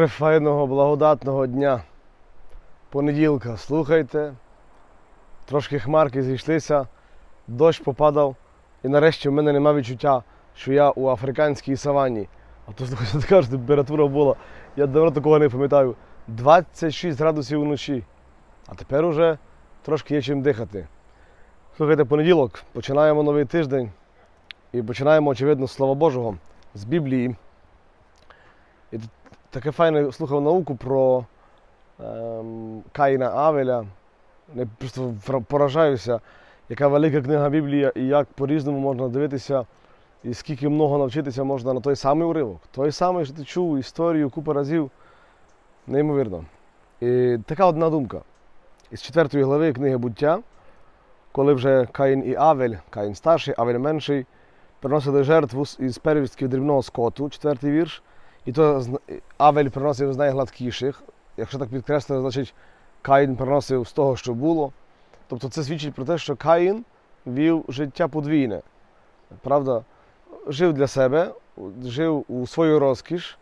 Префайного, благодатного дня. Понеділка, слухайте. Трошки хмарки зійшлися, дощ попадав, і нарешті в мене немає відчуття, що я у африканській саванні. А то слухайте, така ж температура була. Я давно такого не пам'ятаю. 26 градусів вночі. А тепер уже трошки є чим дихати. Слухайте, понеділок, починаємо новий тиждень і починаємо, очевидно, з Божого, з Біблії. Таке файне слухав науку про ем, Каїна Авеля. Не просто поражаюся, яка велика книга Біблія і як по-різному можна дивитися, і скільки много навчитися можна на той самий уривок. Той самий, що ти чув історію купу разів. Неймовірно. І така одна думка. Із четвертої глави книги буття, коли вже Каїн і Авель, Каїн старший, Авель менший, приносили жертву із первістків дрібного скоту, четвертий вірш. І то Авель приносив з найгладкіших. Якщо так підкреслити, значить Каїн приносив з того, що було. Тобто це свідчить про те, що Каїн вів життя подвійне. Правда, жив для себе, жив у свою розкіш,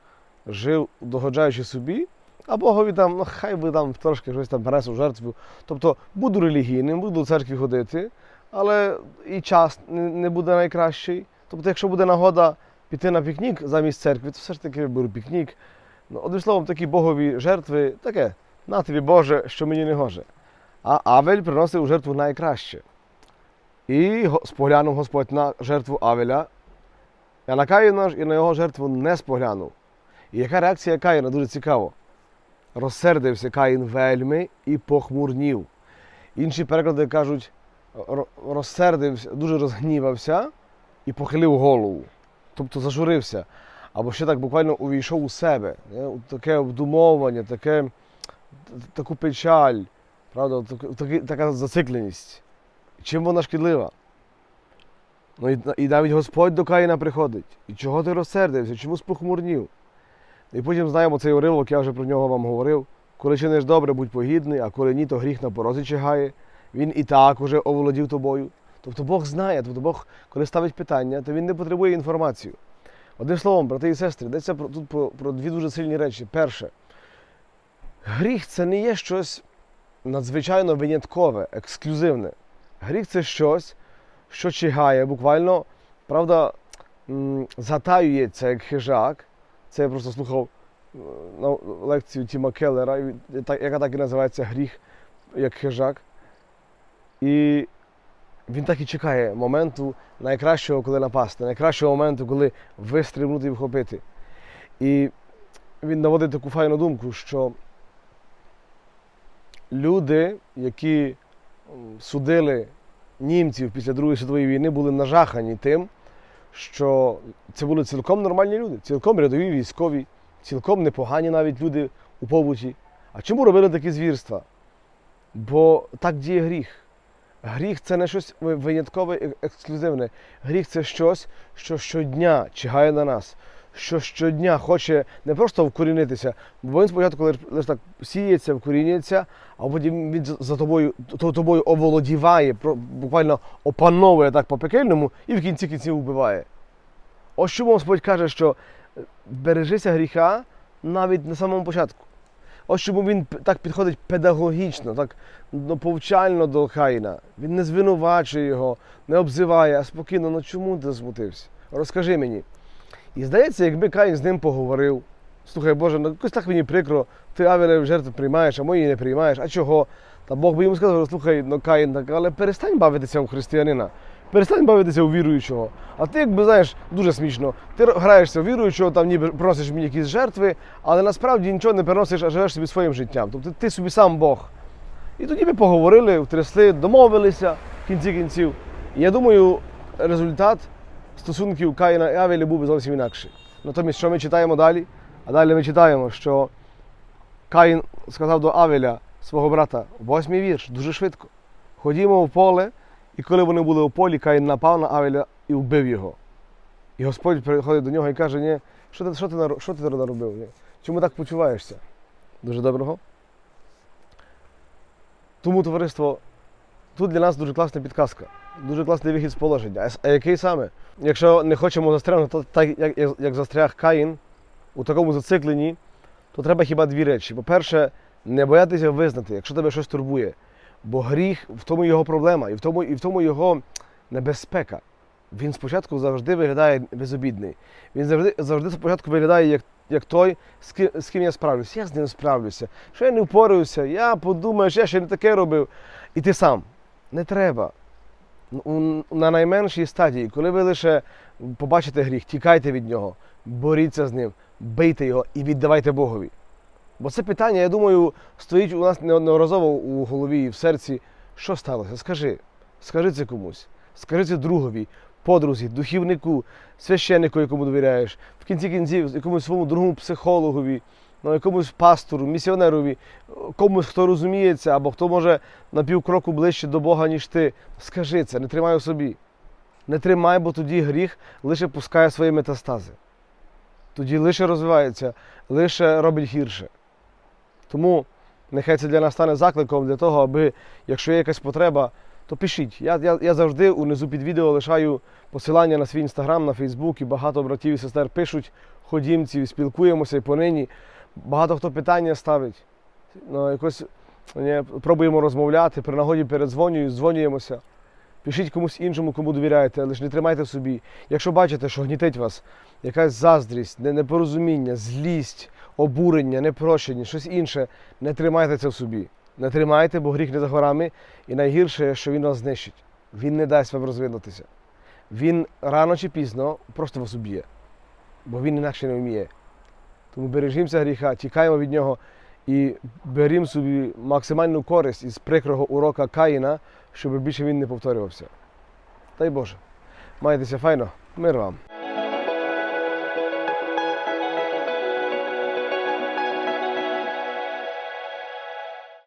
жив догоджаючи собі, а Богові там, ну хай би там трошки щось там принесу жертву. Тобто буду релігійним, буду до церкви ходити, але і час не буде найкращий. Тобто, якщо буде нагода піти на пікнік замість церкви, то все ж таки беру пікнік. Ну, одним словом, такі богові жертви, таке, на тобі Боже, що мені не гоже. А Авель приносив жертву найкраще. І споглянув Господь на жертву Авеля, а на Каїна і на його жертву не споглянув. І яка реакція Каїна? Дуже цікаво. Розсердився Каїн вельми і похмурнів. Інші переклади кажуть, розсердився, дуже розгнівався і похилив голову. Тобто зажурився. Або ще так буквально увійшов у себе. у Таке обдумовування, таке, таку печаль, правда, так- така зацикленість. Чим вона шкідлива? Ну і, і навіть Господь до Каїна приходить. І чого ти розсердився? Чому спохмурнів? І потім знаємо цей уривок, я вже про нього вам говорив. Коли чиниш добре, будь погідний, а коли ні, то гріх на порозі чигає. Він і так уже оволодів тобою. Тобто Бог знає, тобто Бог, коли ставить питання, то він не потребує інформацію. Одним словом, брати і сестри, йдеться про, тут про, про дві дуже сильні речі. Перше, гріх це не є щось надзвичайно виняткове, ексклюзивне. Гріх це щось, що чигає, буквально, правда, затаюється як хижак. Це я просто слухав е, на лекцію Тіма Келлера, яка так і називається гріх як хижак. І він так і чекає моменту найкращого, коли напасти, найкращого моменту, коли вистрибнути і вхопити. І він наводить таку файну думку, що люди, які судили німців після Другої світової війни, були нажахані тим, що це були цілком нормальні люди, цілком рядові військові, цілком непогані навіть люди у побуті. А чому робили такі звірства? Бо так діє гріх. Гріх це не щось виняткове, е- ексклюзивне. Гріх це щось, що щодня чигає на нас, що щодня хоче не просто вкорінитися, бо він спочатку лише, так сіється, вкорінюється, а потім він за- тобою, то- тобою оволодіває, буквально опановує так по пекельному і в кінці кінців вбиває. Ось чому Господь каже, що е, бережися гріха навіть на самому початку. Ось чому він так підходить педагогічно, так ну, повчально до Каїна. Він не звинувачує його, не обзиває, а спокійно, ну чому ти змутився? Розкажи мені. І здається, якби Каїн з ним поговорив, слухай, Боже, ну якось так мені прикро, ти Авеля жертву приймаєш, а мої не приймаєш, а чого? Та Бог би йому сказав, слухай, ну Каїн, так, але перестань бавитися у християнина, перестань бавитися у віруючого. А ти, якби знаєш, дуже смішно, ти граєшся у віруючого, там ніби приносиш мені якісь жертви, але насправді нічого не переносиш, а живеш собі своїм життям. Тобто ти собі сам Бог. І тоді ми поговорили, втрясли, домовилися в кінці кінців. І я думаю, результат стосунків Каїна і Авеля був би зовсім інакший. Натомість, що ми читаємо далі? А далі ми читаємо, що Каїн сказав до Авеля, свого брата, восьмий вірш, дуже швидко. Ходімо в поле, і коли вони були у полі, Каїн напав на Авеля і вбив його. І Господь приходить до нього і каже, ні, що ти, що ти, що ти наробив? Ні? Чому так почуваєшся? Дуже доброго. Тому, товариство, тут для нас дуже класна підказка, дуже класний вихід з положення. А який саме? Якщо не хочемо застрягнути, так як, як застряг Каїн у такому зацикленні, то треба хіба дві речі. По-перше, не боятися визнати, якщо тебе щось турбує. Бо гріх в тому його проблема, і в тому, і в тому його небезпека. Він спочатку завжди виглядає безобідний. Він завжди, завжди спочатку виглядає як, як той, з ким, з ким я справлюся. Я з ним справлюся. Що я не впораюся, я подумаю, що я ще не таке робив. І ти сам. Не треба. На найменшій стадії, коли ви лише побачите гріх, тікайте від нього, боріться з ним, бийте його і віддавайте Богові. Бо це питання, я думаю, стоїть у нас неодноразово у голові і в серці. Що сталося? Скажи. Скажи це комусь. Скажи це другові, подрузі, духівнику, священнику, якому довіряєш, в кінці кінців, якомусь своєму другому психологові, ну, якомусь пастору, місіонерові, комусь, хто розуміється, або хто може на півкроку ближче до Бога, ніж ти. Скажи це, не тримай у собі. Не тримай, бо тоді гріх лише пускає свої метастази. Тоді лише розвивається, лише робить гірше. Тому нехай це для нас стане закликом для того, аби, якщо є якась потреба, то пишіть. Я, я, я завжди унизу під відео лишаю посилання на свій інстаграм, на Фейсбук, і багато братів і сестер пишуть ходімці, спілкуємося і понині. Багато хто питання ставить. Ну, якось ні, пробуємо розмовляти, при нагоді передзвонюю, дзвонюємося. Пишіть комусь іншому, кому довіряєте, лише не тримайте в собі. Якщо бачите, що гнітить вас якась заздрість, непорозуміння, злість, обурення, непрощення, щось інше, не тримайте це в собі. Не тримайте, бо гріх не за горами. І найгірше, що він вас знищить. Він не дасть вам розвинутися. Він рано чи пізно просто вас уб'є, бо він інакше не вміє. Тому бережімося гріха, тікаємо від нього і берімо собі максимальну користь із прикрого урока Каїна, щоб більше він не повторювався. Дай Боже. Майтеся файно, мир вам.